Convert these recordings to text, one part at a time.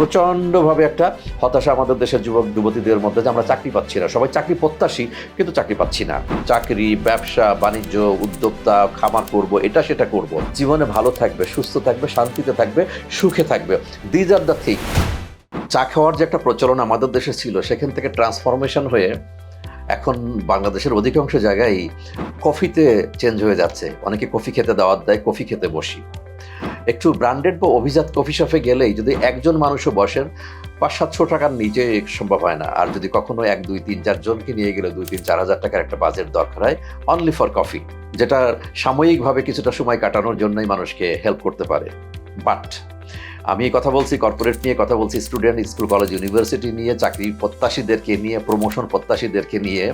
প্রচণ্ডভাবে একটা হতাশা আমাদের দেশের যুবক যুবতীদের মধ্যে যে আমরা চাকরি পাচ্ছি না। সবাই চাকরি প্রত্যাশী, কিন্তু চাকরি পাচ্ছি না। চাকরি, ব্যবসা, বাণিজ্য, উদ্যোক্তা, খামার করব, এটা সেটা করব। জীবনে ভালো থাকবে, সুস্থ থাকবে, শান্তিতে থাকবে, সুখে থাকবে। দিজ আর দ্য থিং চা খাওয়ার যে একটা প্রচলন আমাদের দেশে ছিল, সেখান থেকে ট্রান্সফরমেশন হয়ে এখন বাংলাদেশের অধিকাংশ জায়গায় কফিতে চেঞ্জ হয়ে যাচ্ছে। অনেকে কফি খেতে দাওয়াত দেয় কফি খেতে বসি। একটু ব্র্যান্ডেড বা অভিজাত কফি শপে গেলেই যদি একজন মানুষও বসেন পাঁচ সাতশো টাকার নিচে সম্ভব হয় না। আর যদি কখনো এক, দুই, তিন চারজনকে নিয়ে গেলে দুই, তিন, চার হাজার টাকার একটা বাজেট দরকার হয় অনলি ফর কফি যেটা সাময়িকভাবে কিছুটা সময় কাটানোর জন্যই মানুষকে হেল্প করতে পারে। বাট আমি কথা বলছি কর্পোরেট নিয়ে কথা বলছি স্টুডেন্ট স্কুল কলেজ ইউনিভার্সিটি নিয়ে, চাকরি প্রত্যাশীদেরকে নিয়ে প্রমোশন প্রত্যাশীদেরকে নিয়ে।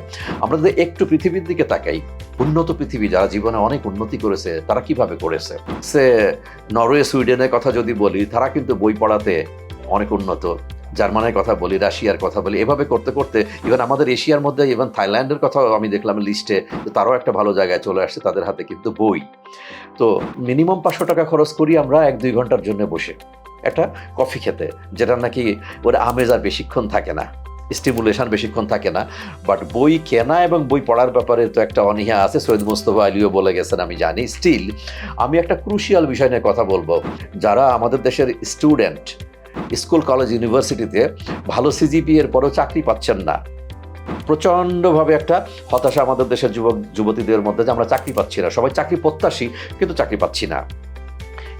আমরা যদি একটু পৃথিবীর দিকে তাকাই, উন্নত পৃথিবী যারা জীবনে অনেক উন্নতি করেছে, তারা কীভাবে করেছে? সে নরওয়ে, সুইডেনের কথা যদি বলি, তারা কিন্তু বই পড়াতে অনেক উন্নত। জার্মানের কথা বলি, রাশিয়ার কথা বলি, এভাবে করতে করতে ইভেন আমাদের এশিয়ার মধ্যে ইভেন থাইল্যান্ডের কথাও আমি দেখলাম লিস্টে তারাও একটা ভালো জায়গায় চলে আসছে তাদের হাতে কিন্তু বই। তো মিনিমাম পাঁচশো টাকা খরচ করি আমরা এক দুই ঘণ্টার জন্য বসে। একটা কফি খেতে, যেটা নাকি ওর আমেজ আর বেশিক্ষণ থাকে না স্টিমুলেশন বেশিক্ষণ থাকে না। বাট বই কেনা এবং বই পড়ার ব্যাপারে তো একটা অনীহা আছে, সৈয়দ মুস্তফা আলীও বলে গেছেন, আমি জানি। স্টিল আমি একটা ক্রুশিয়াল বিষয় নিয়ে কথা বলব। যারা আমাদের দেশের স্টুডেন্ট স্কুল কলেজ ইউনিভার্সিটিতে ভালো সিজিপি এর পরেও চাকরি পাচ্ছেন না, প্রচণ্ডভাবে একটা হতাশা আমাদের দেশের যুবক, যুবতীদের মধ্যে যে আমরা চাকরি পাচ্ছি না। সবাই চাকরি প্রত্যাশী, কিন্তু চাকরি পাচ্ছি না।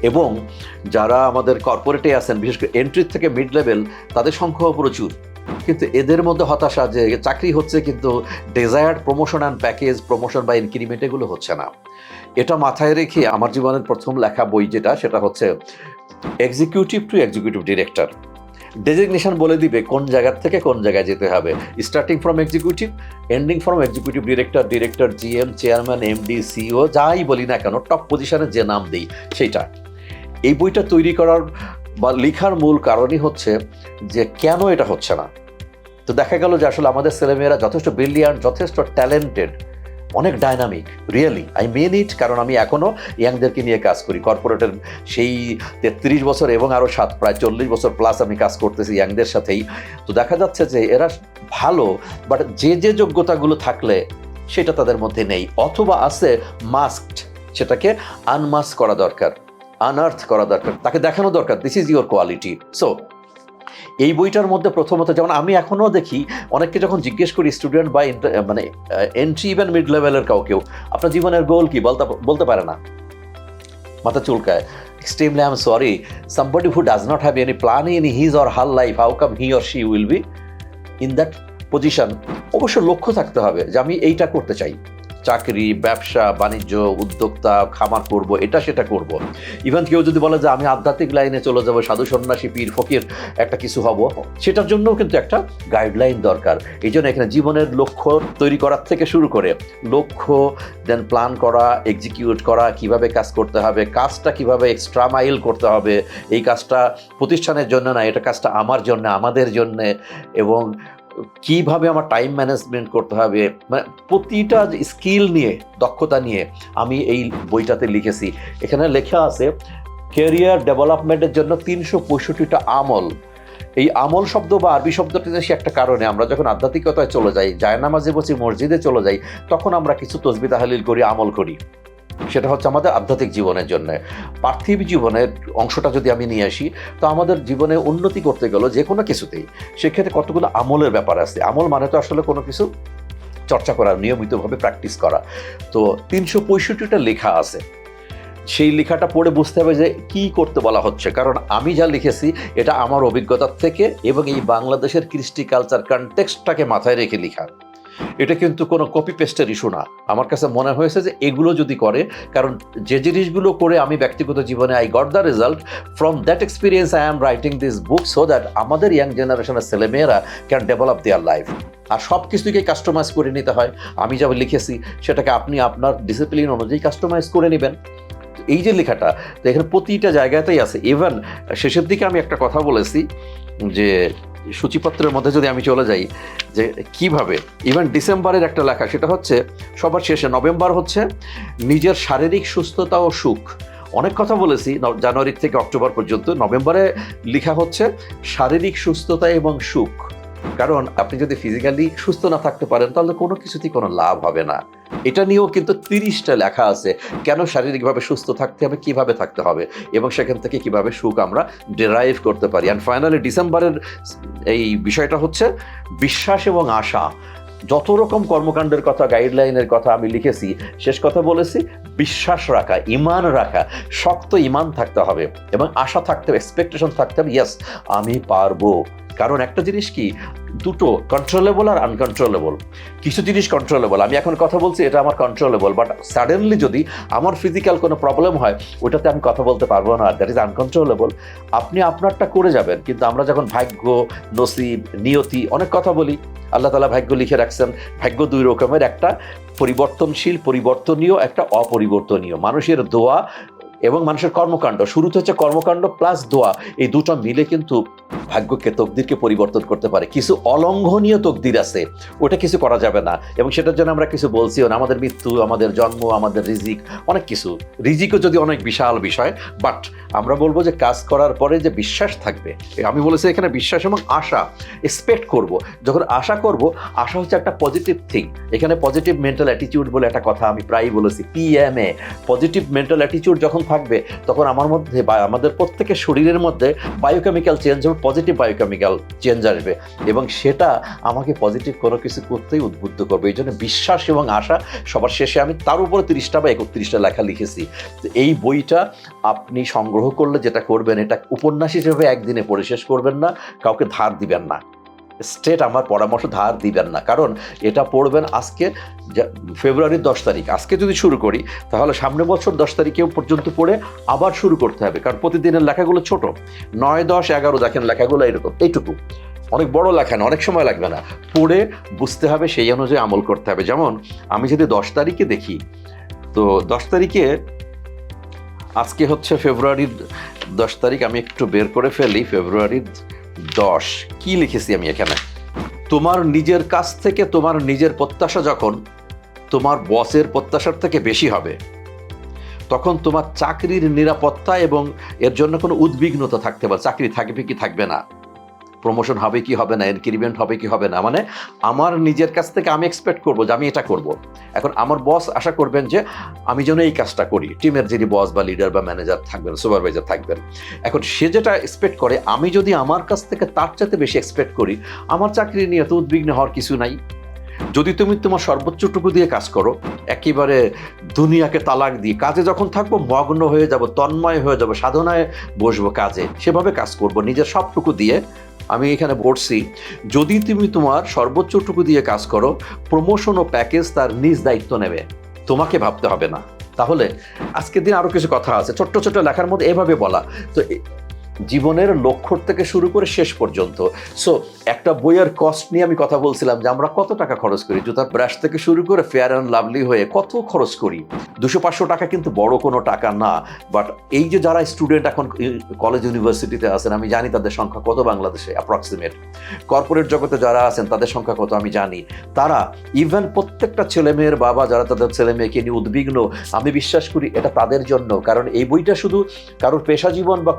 এবং যারা আমাদের কর্পোরেটে আছেন, বিশেষ করে এন্ট্রি থেকে মিড লেভেল তাদের সংখ্যাও প্রচুর। কিন্তু এদের মধ্যে হতাশা যে চাকরি হচ্ছে কিন্তু desired promotion and package promotion বা ইনক্রিমেন্ট এগুলো হচ্ছে না। এটা মাথায় রেখে আমার জীবনের প্রথম লেখা বই যেটা, সেটা হচ্ছে executive to executive director designation বলে দিবে কোন জায়গার থেকে কোন জায়গায় যেতে হবে। Starting from executive ending from executive director director GM chairman MD CEO যাই বলি না কেন টপ পজিশনে যে নাম দিই, সেইটা। এই বইটা তৈরি করার বা লেখার মূল কারণই হচ্ছে যে কেন এটা হচ্ছে না। তো দেখা গেল যে আসলে আমাদের ছেলেমেয়েরা যথেষ্ট ব্রিলিয়ান্ট যথেষ্ট ট্যালেন্টেড অনেক dynamic really I mean it কারণ আমি এখনও ইয়াংদেরকে নিয়ে কাজ করি। কর্পোরেটের সেই তেত্রিশ বছর এবং আরও সাত, প্রায় চল্লিশ বছর প্লাস আমি কাজ করতেছি ইয়াংদের সাথেই। তো দেখা যাচ্ছে যে এরা ভালো বাট যে যে যোগ্যতাগুলো থাকলে সেটা তাদের মধ্যে নেই। অথবা আছে মাস্কড সেটাকে আনমাস্ক করা দরকার আনআর্থ করা দরকার। তাকে দেখানো দরকার this is your quality so এই বইটার মধ্যে প্রথমত যেমন আমি এখনও দেখি, অনেককে যখন জিজ্ঞেস করি স্টুডেন্ট বা মানে এন্ট্রি ইভেন মিড লেভেলের কাউকেও, আপনার জীবনের গোল কি? বলতে বলতে পারে না। মাথা চুলকায়। Extremely, i'm sorry, somebody who does not have any plan in his or her life, how come he or she will be in that position? অবশ্য লক্ষ্য থাকতে হবে যে আমি এইটা করতে চাই। চাকরি, ব্যবসা, বাণিজ্য, উদ্যোক্তা, খামার করব, এটা সেটা করব। ইভেন কেউ যদি বলে যে আমি আধ্যাত্মিক লাইনে চলে যাব, সাধু সন্ন্যাসী, পীর, ফকির, একটা কিছু হব, সেটার জন্যও কিন্তু একটা গাইডলাইন দরকার। এই জন্য এখানে জীবনের লক্ষ্য তৈরি করার থেকে শুরু করে লক্ষ্য দেন প্ল্যান করা এক্সিকিউট করা, কীভাবে কাজ করতে হবে, কাজটা কীভাবে এক্সট্রা মাইল করতে হবে, এই কাজটা প্রতিষ্ঠানের জন্য না, এটা কাজটা আমার জন্য, আমাদের জন্য, এবং কীভাবে আমার টাইম ম্যানেজমেন্ট করতে হবে? মানে প্রতিটা স্কিল নিয়ে, দক্ষতা নিয়ে আমি এই বইটাতে লিখেছি। এখানে লেখা আছে ক্যারিয়ার ডেভেলপমেন্টের জন্য তিনশো পঁয়ষট্টিটা আমল। এই আমল শব্দ বা আরবি শব্দটি সে একটা কারণে, আমরা যখন আধ্যাত্মিকতায় চলে যাই, জায়নামাজে বসে মসজিদে চলে যাই, তখন আমরা কিছু তসবি তাহালিল করি, আমল করি। সেটা হচ্ছে আমাদের আধ্যাত্মিক জীবনের জন্য। পার্থিব জীবনের অংশটা যদি আমি নিয়ে আসি, তো আমাদের জীবনে উন্নতি করতে গেলে যে কোনো কিছুতেই। সেক্ষেত্রে কতগুলো আমলের ব্যাপার আছে। আমল মানে তো আসলে কোনো কিছু চর্চা করা, নিয়মিতভাবে প্র্যাকটিস করা। তো তিনশো পঁয়ষট্টিটা লেখা আছে। সেই লেখাটা পড়ে বুঝতে হবে যে কি করতে বলা হচ্ছে। কারণ আমি যা লিখেছি, এটা আমার অভিজ্ঞতার থেকে এবং এই বাংলাদেশের কৃষ্টি কালচার কনটেক্সটটাকে মাথায় রেখে লেখা। এটা কিন্তু কোনো কপি পেস্টের ইস্যু না। আমার কাছে মনে হয়েছে যে এগুলো যদি করে, কারণ যে জিনিসগুলো করে আমি ব্যক্তিগত জীবনে I got the result from that experience I am writing this book so that আমাদের ইয়াং জেনারেশনের ছেলেমেয়েরা ক্যান ডেভেলপ দেয়ার লাইফ আর সব কিছুকে কাস্টমাইজ করে নিতে হয়। আমি যা লিখেছি, সেটাকে আপনি আপনার ডিসিপ্লিন অনুযায়ী কাস্টমাইজ করে নেবেন। এই যে লেখাটা, তো এখানে প্রতিটা জায়গাতেই আছে। ইভেন শেষের দিকে আমি একটা কথা বলেছি যে সূচিপত্রের মধ্যে যদি আমি চলে যাই, যে কীভাবে? ইভেন ডিসেম্বরের একটা লেখা, সেটা হচ্ছে, সবার শেষে নভেম্বর হচ্ছে, নিজের শারীরিক সুস্থতা ও সুখ। অনেক কথা বলেছি জানুয়ারি থেকে অক্টোবর পর্যন্ত। নভেম্বরে লেখা হচ্ছে, শারীরিক সুস্থতা এবং সুখ। কারণ আপনি যদি ফিজিক্যালি সুস্থ না থাকতে পারেন, তাহলে কোনো কিছুতেই কোনো লাভ হবে না। এটা নিয়েও কিন্তু তিরিশটা লেখা আছে। কেন শারীরিকভাবে সুস্থ থাকতে হবে, কীভাবে থাকতে হবে? এবং সেখান থেকে কীভাবে সুখ আমরা ডেরাইভ করতে পারি? অ্যান্ড ফাইনালি ডিসেম্বরের এই বিষয়টা হচ্ছে বিশ্বাস এবং আশা। যত রকম কর্মকাণ্ডের কথা গাইডলাইনের কথা আমি লিখেছি, শেষ কথা বলেছি, বিশ্বাস রাখা, ইমান রাখা, শক্ত ইমান থাকতে হবে এবং আশা থাকতে হবে এক্সপেকটেশন থাকতে হবে ইয়েস আমি পারব। কারণ একটা জিনিস কি, দুটো কন্ট্রোলেবল আর আনকন্ট্রোলেবল কিছু জিনিস কন্ট্রোলেবল আমি এখন কথা বলছি, এটা আমার কন্ট্রোলেবল বাট সাডেনলি যদি আমার ফিজিক্যাল কোনো প্রবলেম হয়, ওটাতে আমি কথা বলতে পারব না দ্যাট ইজ আনকন্ট্রোলেবল আপনি আপনারটা করে যাবেন, কিন্তু আমরা যখন ভাগ্য, নসিব, নিয়তি অনেক কথা বলি, আল্লাহ তালা ভাগ্য লিখে রাখছেন, ভাগ্য দুই রকমের, একটা পরিবর্তনশীল, পরিবর্তনীয়, একটা অপরিবর্তনীয়। মানুষের দোয়া এবং মানুষের কর্মকাণ্ড, শুরুতে হচ্ছে কর্মকাণ্ড প্লাস দোয়া, এই দুটো মিলে কিন্তু ভাগ্যকে তকদিরকে পরিবর্তন করতে পারে। কিছু অলঙ্ঘনীয় তকদির আছে, ওটা কিছু করা যাবে না। এবং সেটার জন্য আমরা কিছু বলছিও না, আমাদের মৃত্যু, আমাদের জন্ম, আমাদের রিজিক, অনেক কিছু। রিজিকও যদি অনেক বিশাল বিষয় বাট আমরা বলব যে কাজ করার পরে যে বিশ্বাস থাকবে আমি বলেছি এখানে বিশ্বাস এবং আশা এক্সপেক্ট করব। যখন আশা করব, আশা হচ্ছে একটা পজিটিভ থিং এখানে পজিটিভ মেন্টাল অ্যাটিটিউড বলে একটা কথা আমি প্রায়ই বলেছি পিএমএ পজিটিভ মেন্টাল অ্যাটিটিউড যখন থাকবে, তখন আমার মধ্যে বা আমাদের প্রত্যেকের শরীরের মধ্যে বায়োকেমিক্যাল চেঞ্জ হবে পজিটিভ বায়োকেমিক্যাল চেঞ্জ আসবে এবং সেটা আমাকে পজিটিভ কোনো কিছু করতেই উদ্বুদ্ধ করবে। এই জন্য বিশ্বাস এবং আশা সবার শেষে আমি তার উপরে তিরিশটা বা একত্রিশটা লেখা লিখেছি। এই বইটা আপনি সংগ্রহ করলে যেটা করবেন, এটা উপন্যাস হিসেবে একদিনে পড়ে শেষ করবেন না, কাউকে ধার দিবেন না। স্টেট আমার পরামর্শ ধার দিবেন না। কারণ এটা পড়বেন আজকে ফেব্রুয়ারির দশ তারিখ। আজকে যদি শুরু করি, তাহলে সামনে বছর দশ তারিখেও পর্যন্ত পড়ে আবার শুরু করতে হবে। কারণ প্রতিদিনের লেখাগুলো ছোট। নয়, দশ, এগারো দেখেন লেখাগুলো এরকম, এইটুকু। অনেক বড় লেখা না, অনেক সময় লাগবে না। পড়ে বুঝতে হবে সেই অনুযায়ী আমল করতে হবে। যেমন, আমি যদি দশ তারিখে দেখি, তো দশ তারিখে আজকে হচ্ছে ফেব্রুয়ারির দশ তারিখ আমি একটু বের করে ফেলি। ফেব্রুয়ারির দশ। কি লিখেছি আমি এখানে? তোমার নিজের কাছ থেকে তোমার নিজের প্রত্যাশা যখন তোমার বসের প্রত্যাশার থেকে বেশি হবে, তখন তোমার চাকরির নিরাপত্তা এবং এর জন্য কোনো উদ্বিগ্নতা থাকতে পারে চাকরি থাকবে কি থাকবে না। প্রমোশন হবে কি হবে না ইনক্রিমেন্ট হবে কি হবে না মানে আমার নিজের কাছ থেকে আমি এক্সপেক্ট করব যে আমি এটা করব। এখন আমার বস আশা করবেন যে আমি যেন এই কাজটা করি। টিমের যিনি বস বা লিডার বা ম্যানেজার থাকবেন সুপারভাইজার থাকবেন। এখন সে যেটা এক্সপেক্ট করে, আমি যদি আমার কাছ থেকে তার চাইতে বেশি এক্সপেক্ট করি, আমার চাকরি নিয়ে তো উদ্বিগ্ন হওয়ার কিছু নাই। যদি তুমি তোমার সর্বোচ্চটুকু দিয়ে কাজ করো, একেবারে দুনিয়াকে তালাক দিয়ে, কাজে যখন থাকব, মগ্ন হয়ে যাব, তন্ময় হয়ে যাব, সাধনায় বসবো কাজে, সেভাবে কাজ করব, নিজের সবটুকু দিয়ে আমি এখানে বলছি যদি তুমি তোমার সর্বোচ্চটুকু দিয়ে কাজ করো প্রমোশন ও প্যাকেজ তার নিজ দায়িত্ব নেবে। তোমাকে ভাবতে হবে না। তাহলে আজকের দিন আরও কিছু কথা আছে। ছোট্ট ছোট্ট লেখার মধ্যে এভাবে বলা। তো জীবনের লক্ষ্য থেকে শুরু করে শেষ পর্যন্ত। সো একটা বইয়ের কস্ট নিয়ে আমি কথা বলছিলাম যে আমরা কত টাকা খরচ করি? জুতার ব্রাশ থেকে শুরু করে ফেয়ার অ্যান্ড লাভলি হয়ে কত খরচ করি? দুশো পাঁচশো টাকা কিন্তু বড় কোনো টাকা না। বাট এই যে যারা স্টুডেন্ট এখন কলেজ ইউনিভার্সিটিতে আছেন, আমি জানি তাদের সংখ্যা কত বাংলাদেশে অ্যাপ্রক্সিমেট কর্পোরেট জগতে যারা আছেন, তাদের সংখ্যা কত আমি জানি। তারা ইভেন প্রত্যেকটা ছেলে মেয়ের বাবা, যারা তাদের ছেলে মেয়েকে নিয়ে উদ্বিগ্ন, আমি বিশ্বাস করি এটা তাদের জন্য। কারণ এই বইটা শুধু কারোর পেশা জীবন বা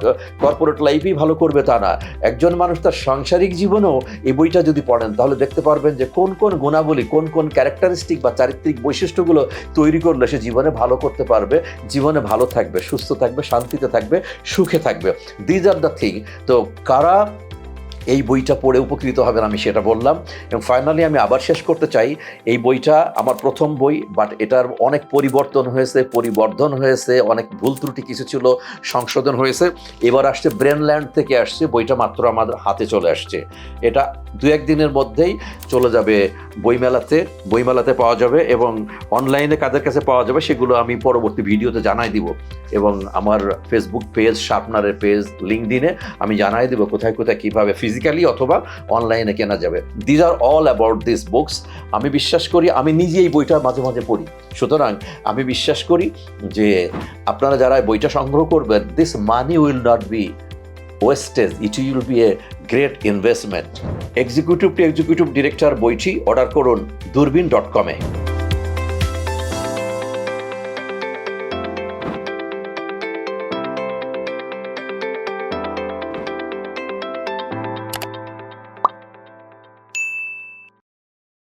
কর্পোরেট লাইফই ভালো করবে তা না। একজন মানুষ তার সাংসারিক জীবনেও এই বইটা যদি পড়েন, তাহলে দেখতে পারবেন যে কোন কোন গুণাবলী, কোন কোন ক্যারেক্টারিস্টিক বা চারিত্রিক বৈশিষ্ট্যগুলো তৈরি করলে সে জীবনে ভালো করতে পারবে, জীবনে ভালো থাকবে, সুস্থ থাকবে, শান্তিতে থাকবে, সুখে থাকবে। দিজ আর দ্য থিং তো কারা এই বইটা পড়ে উপকৃত হবেন আমি সেটা বললাম। এবং ফাইনালি আমি আবার শেষ করতে চাই। এই বইটা আমার প্রথম বই বাট এটার অনেক পরিবর্তন হয়েছে, পরিবর্ধন হয়েছে, অনেক ভুল ত্রুটি কিছু ছিল, সংশোধন হয়েছে। এবার আসছে ব্রেনল্যান্ড থেকে আসছে, বইটা মাত্র আমাদের হাতে চলে আসছে। এটা দু একদিনের মধ্যেই চলে যাবে বইমেলাতে বইমেলাতে পাওয়া যাবে এবং অনলাইনে কাদের কাছে পাওয়া যাবে সেগুলো আমি পরবর্তী ভিডিওতে জানাই দিব। এবং আমার ফেসবুক পেজ শার্পনারের পেজ লিঙ্কডিনে আমি জানাই দেবো কোথায় কোথায়, কীভাবে ফিজিক্যালি অথবা অনলাইনে কেনা যাবে। These are all about this books আমি বিশ্বাস করি, আমি নিজে এই বইটা মাঝে মাঝে পড়ি। সুতরাং আমি বিশ্বাস করি যে আপনারা যারা বইটা সংগ্রহ করবেন this money will not be wastage it will be a great investment executive to executive director বইটি অর্ডার করুন দূরবীন ডট কমে